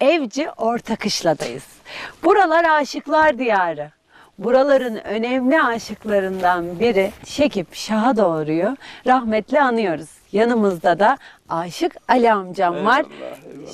Evci Ortakışla'dayız. Buralar aşıklar diyarı. Buraların önemli aşıklarından biri Şekip Şah'a doğruyor. Rahmetli anıyoruz. Yanımızda da aşık Ali amcam var.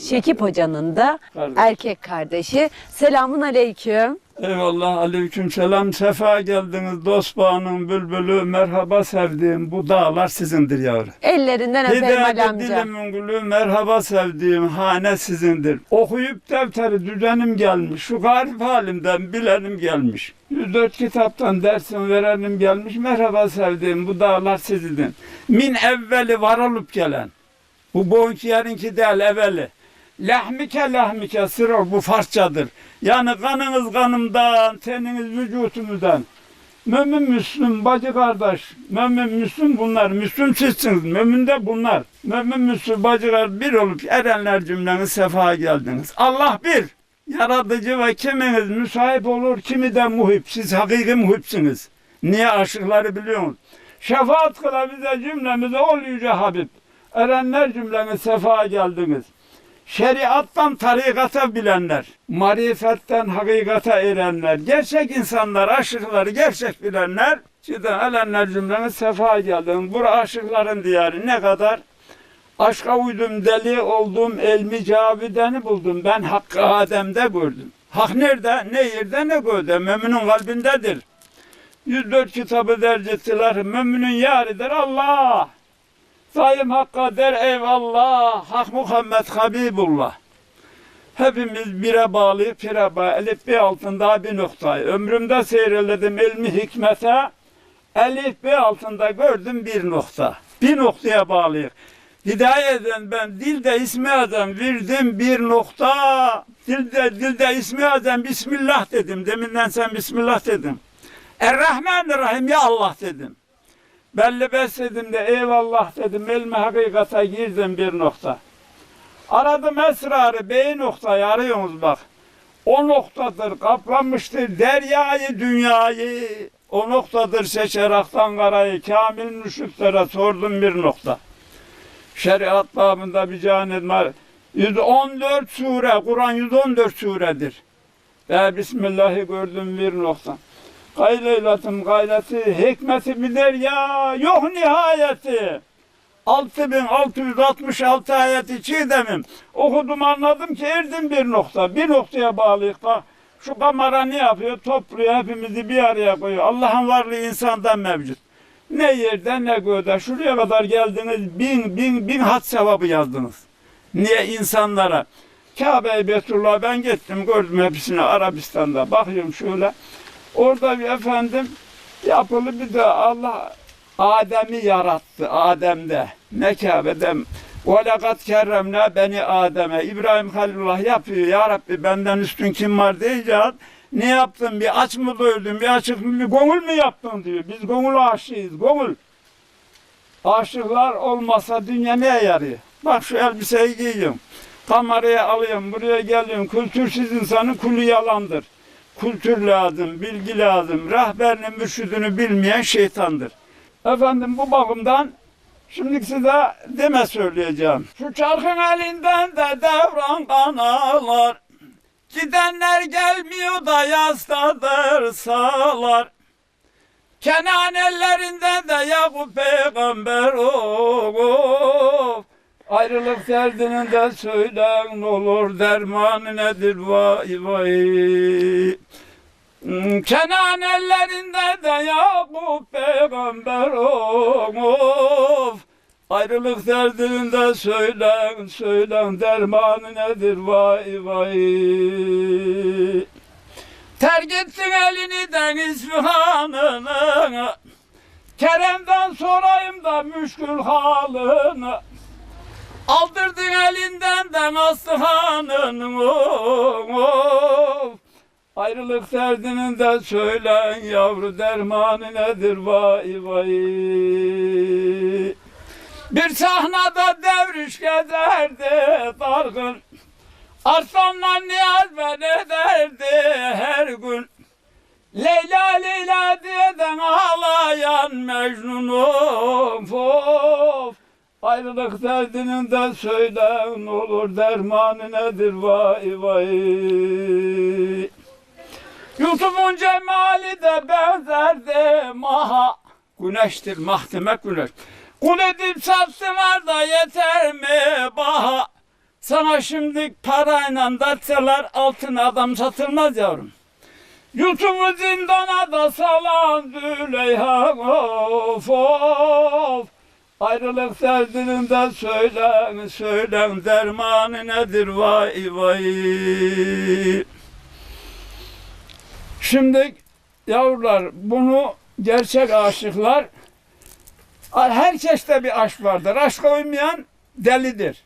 Şekip hocanın da Kardeş. erkek kardeşi. Selamun aleyküm. Eyvallah aleyküm selam sefa geldiniz dost bağının bülbülü merhaba sevdiğim bu dağlar sizindir yavru. Ellerinden öperim Ali amca. dilimin gülü merhaba sevdiğim hane sizindir. Okuyup defteri düzenim gelmiş şu garip halimden bilenim gelmiş. 104 kitaptan dersim verenim gelmiş merhaba sevdiğim bu dağlar sizindir. Min evveli var olup gelen bu bonki yarınki değil evveli. Lahmike lahmike sırır bu Farsçadır. Yani kanınız kanımdan, teniniz vücutumuzdan. Mümin Müslüm bacı kardeş, mümin Müslüm bunlar, Müslüm sizsiniz, mümin de bunlar. Mümin Müslüm bacı kardeş bir olup erenler cümleniz sefa geldiniz. Allah bir, yaratıcı ve kiminiz müsahip olur, kimi de muhip. Siz hakiki muhipsiniz. Niye aşıkları biliyorsunuz? Şefaat kıla bize cümlemize ol yüce Habib. Erenler cümleniz sefa geldiniz. Şeriattan tarikata bilenler, marifetten hakikata erenler, gerçek insanlar, aşıkları gerçek bilenler, cidden elenler cümlene sefa geldin. Bura aşıkların diyarı ne kadar? Aşka uydum, deli oldum, elmi cavideni buldum. Ben hakkı Adem'de gördüm. Hak nerede, ne yerde, ne göğde, müminin kalbindedir. 104 kitabı derc ettiler, müminin yaridir Allah. Sayım Hakk'a der eyvallah, Hak Muhammed Habibullah. Hepimiz bire bağlı, pire bağlı, elif bir altında bir noktayı. Ömrümde seyreledim ilmi hikmete, elif bir altında gördüm bir nokta. Bir noktaya bağlıyız. Hidayeten ben dilde ismi azam verdim bir nokta. Dilde dilde ismi azam Bismillah dedim. Deminden sen Bismillah dedim. Errahmanirrahim ya Allah dedim. Belli besledim de eyvallah dedim. Elme hakikate girdim bir nokta. Aradım esrarı beyi noktayı arıyorsunuz bak. O noktadır kaplanmıştır deryayı dünyayı. O noktadır seçer aktan karayı. Kamil müşriklere sordum bir nokta. Şeriat babında bir canet var. 114 sure, Kur'an 114 suredir. Ve Bismillah'ı gördüm bir nokta. Gayleylatım gayleti, hikmeti bilir ya, yok nihayeti. 6666 ayeti çiğdemim. Okudum anladım ki erdim bir nokta. Bir noktaya bağlıyık da şu kamera ne yapıyor? Topluyor hepimizi bir araya koyuyor. Allah'ın varlığı insandan mevcut. Ne yerde ne göğde. Şuraya kadar geldiniz bin bin bin hat sevabı yazdınız. Niye insanlara? Kabe-i Betullah ben gittim gördüm hepsini Arabistan'da. Bakıyorum şöyle. Orada bir efendim yapılı bir de Allah Adem'i yarattı Adem'de. Ne Kabe'de. وَلَقَدْ كَرَّمْنَا beni Adem'e. İbrahim Halilullah yapıyor. Ya Rabbi benden üstün kim var diyeceğiz. Ne yaptın? Bir aç mı doyurdun? Bir açık mı? Bir gongul mu yaptın diyor. Biz gongul aşığıyız. Gongul. Aşıklar olmasa dünya neye yarıyor? Bak şu elbiseyi giyiyorum. Kameraya alıyorum. Buraya geliyorum. Kültürsüz insanın kulü yalandır. Kültür lazım, bilgi lazım. Rahberini, mürşidini bilmeyen şeytandır. Efendim bu bakımdan şimdi size deme söyleyeceğim. Şu çarkın elinden de devran kanalar. Gidenler gelmiyor da yazdadır sağlar. Kenan ellerinden de Yakup peygamber of. Ayrılık derdinin de söylen olur dermanı nedir vay vay. Hmm, Kenan ellerinde de Yakup peygamber of. Ayrılık derdinin de söylen söylen dermanı nedir vay vay. Terk ettin elini deniz fihanını. Kerem'den sorayım da müşkül halını. Aldırdın elinden de nasihanını of. Ayrılık derdinin de söylen yavru dermanı nedir vay vay. Bir sahnada devriş gezerdi dargın. Arslanla niyaz ben ederdi her gün. Leyla Leyla diyeden ağlayan Mecnun'um of. Ayrılık derdinin de söyle ne olur dermanı nedir vay vay. Yusuf'un cemali de benzerdi maha. Güneştir mah demek güneş. Kul edip sattılar da yeter mi baha? Sana şimdi parayla dertseler altın adam satılmaz yavrum. Yusuf'u zindana da salan Züleyha of of. Ayrılık derdinin de söylen söylen dermanı nedir vay vay. Şimdi yavrular bunu gerçek aşıklar herkeste bir aşk vardır. Aşka uymayan delidir.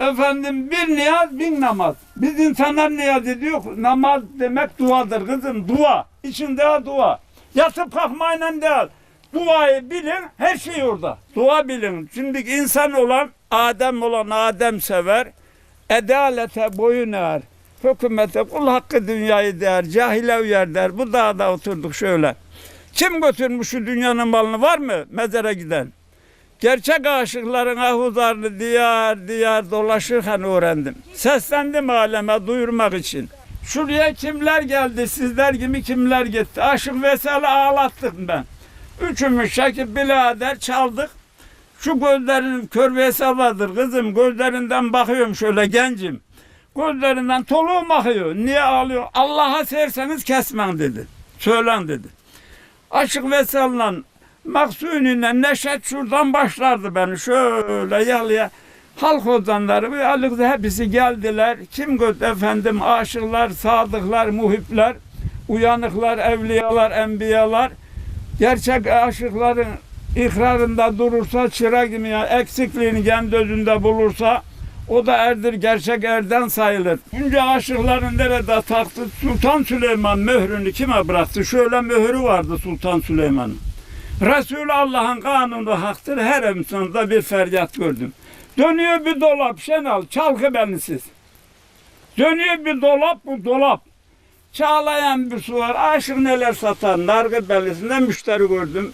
Efendim bir niyaz bin namaz. Biz insanlar niyaz ediyor. Namaz demek duadır kızım. Dua. İçinde dua. Yatıp kalkmayla değil. Duayı bilin, her şey orada. Dua bilin. Şimdi insan olan, Adem olan Adem sever. Edalete boyun eğer. Hükümete kul hakkı dünyayı der. Cahile uyar der. Bu dağda oturduk şöyle. Kim götürmüş şu dünyanın malını var mı mezara giden? Gerçek aşıkların ahuzarını diyar diyar dolaşırken öğrendim. Seslendim aleme duyurmak için. Şuraya kimler geldi, sizler gibi kimler gitti. Aşık Vesal'i ağlattık ben. Üçümüz Şakip birader çaldık. Şu gözlerinin kör Vesal vardır kızım. Gözlerinden bakıyorum şöyle gencim. Gözlerinden toluğum akıyor. Niye ağlıyor? Allah'a serseniz kesmem dedi. Söylen dedi. Aşık Vesal'la Maksuni'yle Neşet şuradan başlardı beni şöyle yalıya. Halk ozanları ve alıkta hepsi geldiler. Kim göt efendim aşıklar, sadıklar, muhipler, uyanıklar, evliyalar, enbiyalar. Gerçek aşıkların ikrarında durursa çırak gibi yani eksikliğini kendi özünde bulursa o da erdir gerçek erden sayılır. Önce aşıkların nerede taktı? Sultan Süleyman mührünü kime bıraktı? Şöyle mührü vardı Sultan Süleyman'ın. Resul Allah'ın kanunu haktır. Her emsanda bir feryat gördüm. Dönüyor bir dolap Şenal, çalgı benisiz. Dönüyor bir dolap, bu dolap. Çağlayan bir su var. Aşık neler satan, nargı belisinde müşteri gördüm.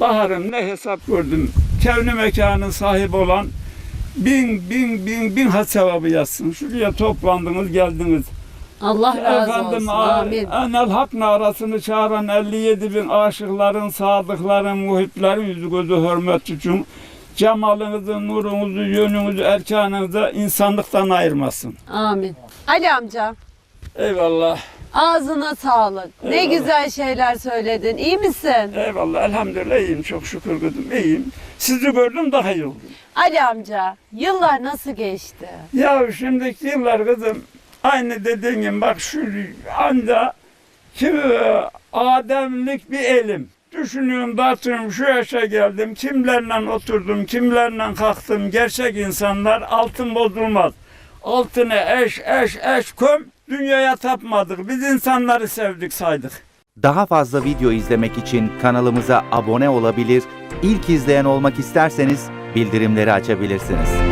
Baharım ne hesap gördüm. Kevni mekanın sahibi olan bin, bin, bin, bin hat sevabı yazsın. Şuraya toplandınız, geldiniz. Allah razı Efendim, olsun. a- Amin. Enel Hak narasını çağıran 57 bin aşıkların, sadıkların, muhiplerin yüzü gözü hürmet için cemalınızı, nurunuzu, yönünüzü, erkanınızı insanlıktan ayırmasın. Amin. Ali amca Eyvallah, ağzına sağlık. Ne Eyvallah. güzel şeyler söyledin. İyi misin? eyvallah. Elhamdülillah iyiyim, çok şükür kızım, iyiyim. Sizi gördüm daha iyi oldum. Ali amca yıllar nasıl geçti? Ya şimdiki yıllar kızım, aynı dediğin gibi bak şu anda kim ademlik bir elim. Düşünüyorum, tartıyorum, şu yaşa geldim, kimlerle oturdum, kimlerle kalktım. Gerçek insanlar altın bozulmaz. Altını eş, eş, eş köm, dünyaya tapmadık. Biz insanları sevdik, saydık. Daha fazla video izlemek için kanalımıza abone olabilir, ilk izleyen olmak isterseniz bildirimleri açabilirsiniz.